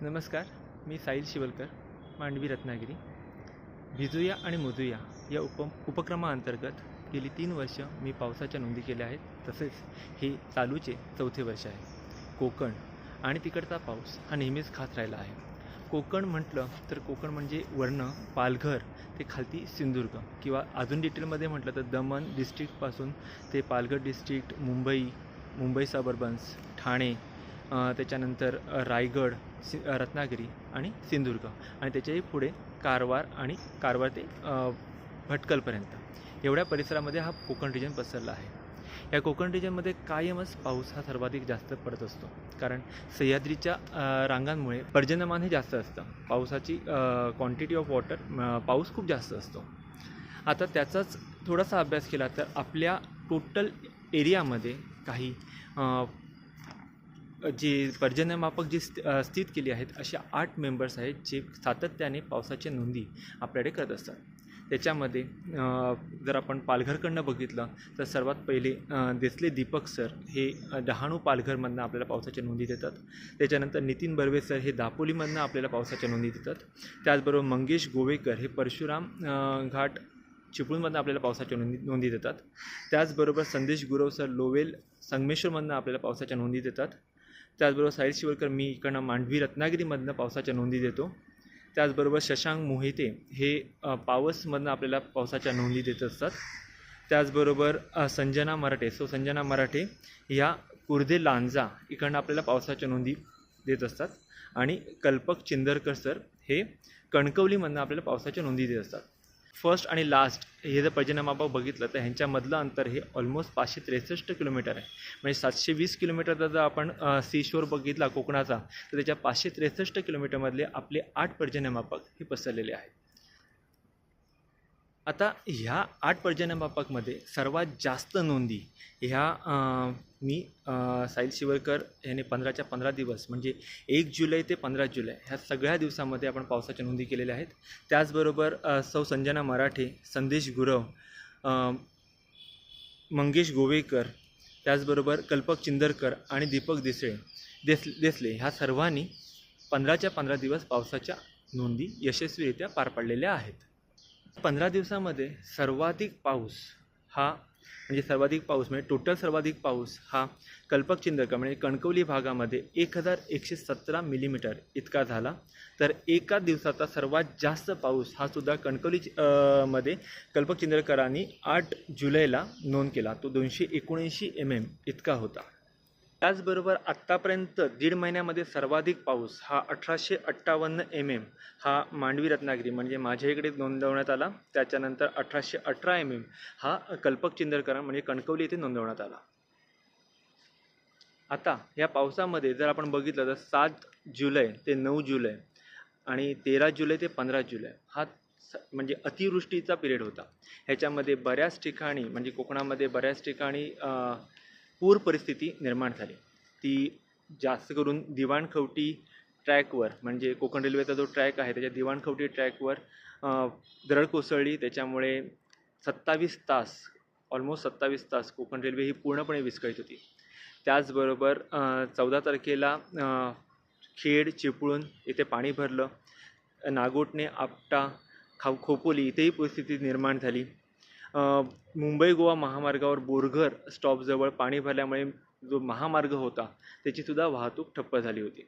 नमस्कार मी साहिल शिवलकर मांडवी रत्नागिरी. भिजूया आणि मोजूया या उप उपक्रमाअंतर्गत गेली तीन वर्ष मी पावसाच्या नोंदी केल्या आहेत तसेच हे चालूचे चौथे वर्ष आहे. कोकण आणि तिकडचा पाऊस हा नेहमीच खास राहिला आहे. कोकण म्हटलं तर कोकण म्हणजे वर्ण पालघर ते खालती सिंधुदुर्ग किंवा अजून डिटेलमध्ये म्हटलं तर दमण डिस्ट्रिक्टपासून ते पालघर डिस्ट्रिक्ट मुंबई मुंबई सबर्बन्स ठाणे त्याच्यानंतर रायगड सि रत्नागिरी आणि सिंधुदुर्ग. आणि त्याच्याही पुढे कारवार आणि कारवार ते भटकलपर्यंत एवढ्या परिसरामध्ये हा कोकण रिजन पसरला आहे. या कोकण रिजनमध्ये कायमच पाऊस हा सर्वाधिक जास्त पडत असतो. कारण सह्याद्रीच्या रांगांमुळे पर्जन्यमान हे जास्त असतं. पावसाची क्वांटिटी ऑफ वॉटर पाऊस खूप जास्त असतो. आता त्याचाच थोडासा अभ्यास केला तर आपल्या टोटल एरियामध्ये काही जे पर्जन्यमापक जी स्थित केली आहेत अशा आठ मेंबर्स आहेत जे सातत्याने पावसाच्या नोंदी आपल्याकडे करत असतात. त्याच्यामध्ये जर आपण पालघरकडनं बघितलं तर सर्वात पहिले देसले दीपक सर हे डहाणू पालघरमधनं आपल्याला पावसाच्या नोंदी देतात. त्याच्यानंतर नितीन बर्वे सर हे दापोलीमधनं आपल्याला पावसाच्या नोंदी देतात. त्याचबरोबर मंगेश गोवेकर हे परशुराम घाट चिपळूणमधनं आपल्याला पावसाच्या नोंदी नोंदी देतात. त्याचबरोबर संदेश गुरव सर लोवेल संगमेश्वरमधनं आपल्याला पावसाच्या नोंदी देतात. त्याचबरोबर साहिल शिवलकर मी इकडनं मांडवी रत्नागिरीमधनं पावसाच्या नोंदी देतो. त्याचबरोबर शशांक मोहिते हे पावसमधनं आपल्याला पावसाच्या नोंदी देत असतात. त्याचबरोबर संजना मराठे सो संजना मराठे या कुर्दे लांजा इकडनं आपल्याला पावसाच्या नोंदी देत असतात. आणि कल्पक चिंदरकर सर हे कणकवलीमधनं आपल्याला पावसाच्या नोंदी देत असतात. फर्स्ट आणि लास्ट हे जर पर्जन्यमापक बघितलं तर ह्यांच्यामधलं अंतर हे ऑलमोस्ट पाचशे त्रेसष्ट किलोमीटर आहे. म्हणजे सातशे वीस किलोमीटरचा जर आपण सी शोर बघितला कोकणाचा तर त्याच्या पाचशे त्रेसष्ट किलोमीटरमधले आपले आठ पर्जन्यमापक हे पसरलेले आहेत. आता ह्या आठ पर्जन्यमापकमध्ये सर्वात जास्त नोंदी ह्या मी साहिल शिवरकर याने पंधराच्या पंधरा दिवस म्हणजे एक जुलै ते पंधरा जुलै ह्या सगळ्या दिवसामध्ये आपण पावसाच्या नोंदी केलेल्या आहेत. त्याचबरोबर सौ संजना मराठे संदेश गुरव मंगेश गोवेकर त्याचबरोबर कल्पक चिंदरकर आणि दीपक देसळे देस देसले ह्या सर्वांनी पंधराच्या पंधरा दिवस पावसाच्या नोंदी यशस्वीरित्या पार पाडलेल्या आहेत. पंधरा दिवसामध्ये सर्वाधिक पाऊस हा म्हणजे सर्वाधिक पाऊस म्हणजे टोटल सर्वाधिक पाऊस हा कल्पक चिंदरकर म्हणजे कणकवली भागामध्ये एक हजार एकशे सतरा मिलीमीटर इतका झाला. तर एका दिवसाचा सर्वात जास्त पाऊस हा सुद्धा कणकवली मध्ये कल्पक चिंदरकरांनी आठ जुलैला नोंद केला. तो दोनशे एकोणऐंशी एम एम इतका होता. त्याचबरोबर आत्तापर्यंत दीड महिन्यामध्ये सर्वाधिक पाऊस हा अठराशे अठ्ठावन्न एम एम हा मांडवी रत्नागिरी म्हणजे माझ्या इकडे नोंदवण्यात आला. त्याच्यानंतर अठराशे अठरा एम एम हा कल्पक चिंदरकरण म्हणजे कणकवली येथे नोंदवण्यात आला. आता या पावसामध्ये जर आपण बघितलं तर सात जुलै ते नऊ जुलै आणि तेरा जुलै ते पंधरा जुलै हा स- म्हणजे अतिवृष्टीचा पिरियड होता. ह्याच्यामध्ये बऱ्याच ठिकाणी म्हणजे कोकणामध्ये बऱ्याच ठिकाणी पूर परिस्थिती निर्माण झाली. ती जास्त करून दिवाणखवटी ट्रॅकवर म्हणजे कोकण रेल्वेचा जो ट्रॅक आहे त्याच्या दिवाणखवटी ट्रॅकवर दरड कोसळली. त्याच्यामुळे सत्तावीस तास ऑलमोस्ट सत्तावीस तास कोकण रेल्वे ही पूर्णपणे विस्कळीत होती. त्याचबरोबर चौदा तारखेला खेड चिपळूण इथे पाणी भरलं. नागोटणे आपटा खाव खोपोली इथेही परिस्थिती निर्माण झाली. मुंबई गोवा महामार्गावर बोरघर स्टॉपजवळ पाणी भरल्यामुळे जो महामार्ग होता त्याचीसुद्धा वाहतूक ठप्प झाली होती.